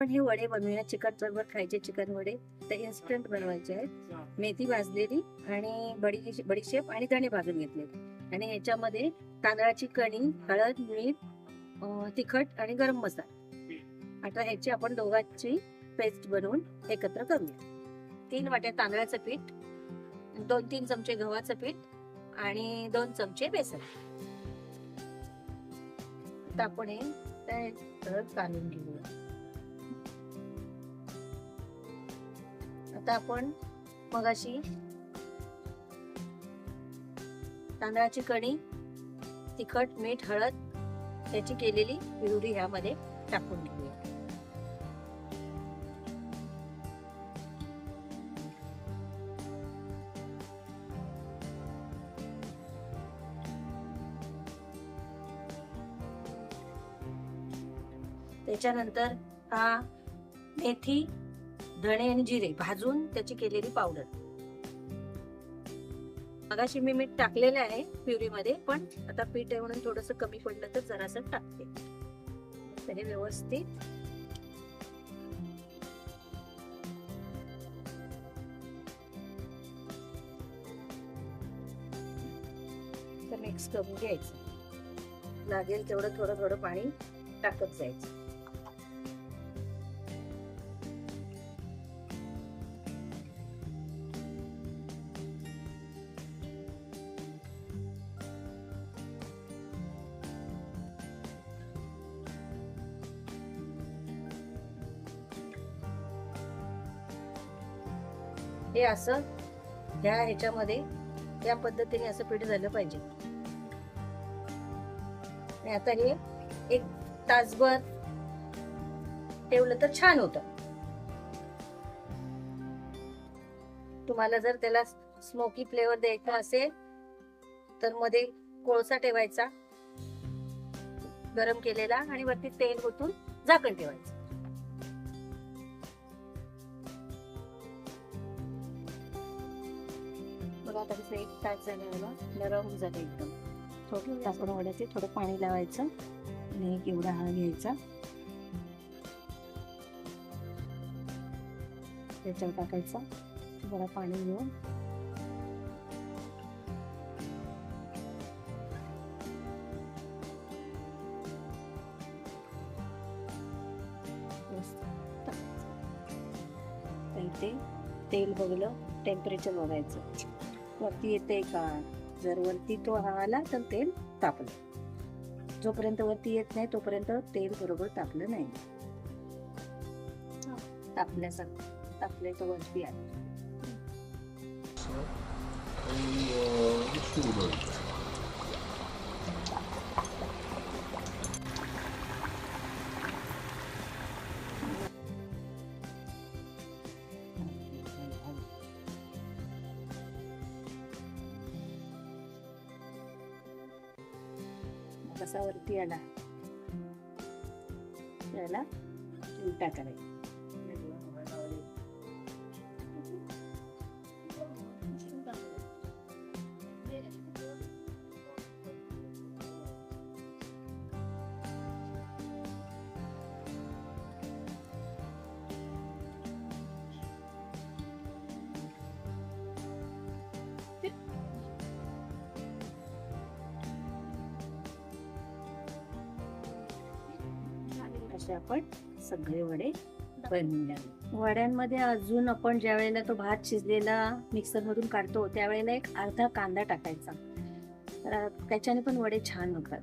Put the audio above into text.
पण हे वडे बनवूया चिकन बरोबर खायचे चिकन वडे ते इन्स्टंट बनवायचे आहेत मेथी भाजलेली आणि बडी बडीशेप आणि धणे भाजून घेतले आणि ह्याच्यामध्ये तांदळाची कणी हळद मीठ तिखट आणि गरम मसाला आता ह्याची आपण दोघांची पेस्ट बनवून एकत्र करूया तीन वाट्या तांदळाचं पीठ दोन तीन चमचे गव्हाचं पीठ आणि दोन चमचे बेसन आता आपण हे काढून घेऊया आता आपण मगाशी तांदळाची कणी तिखट मीठ हळद त्याची केलेली पिवडी ह्यामध्ये टाकून घेऊया. त्याच्यानंतर हा मेथी धणे आणि जिरे भाजून त्याची केलेली पावडर मगाशी मी मीठ टाकलेलं आहे प्युरीमध्ये पण आता पीठ आहे म्हणून थोडस कमी पडलं तर जरासं टाकते. हे व्यवस्थित. मिक्स करून घ्यायचं. लागेल तेवढं थोडं थोडं पाणी टाकत जायचं. हे असं ह्या ह्याच्यामध्ये या पद्धतीने असं पीठ झालं पाहिजे. आणि आता हे एक तासभर ठेवलं तर छान होत. तुम्हाला जर त्याला स्मोकी फ्लेवर द्यायचा असेल तर मध्ये कोळसा ठेवायचा गरम केलेला आणि वरती तेल ओतून झाकण ठेवायचं. आता कसं एक तास झालं मला नरम झालं एकदम. थोडं आपण वड्याचे थोडं. पाणी लावायचं आणि एक एवढा हा घ्यायचा. त्याच्यावर टाकायचा. जरा पाणी घेऊन. इथे तेल बघलं टेम्परेचर बघायचं. वरती येते का? जर वरती तो हा आला तर तेल तापलं. जोपर्यंत वरती येत नाही तोपर्यंत तेल बरोबर तापलं नाही. तापल्यासारखं तापले तो वरती आलं कसा वरती आला? त्याला उलटा करायचा. असे आपण सगळे वडे बनवून घ्यावे. वड्यांमध्ये अजून आपण ज्या वेळेला तो भात शिजलेला मिक्सर मधून काढतो त्यावेळेला एक अर्धा कांदा टाकायचा. तर त्याच्याने पण वडे छान होतात.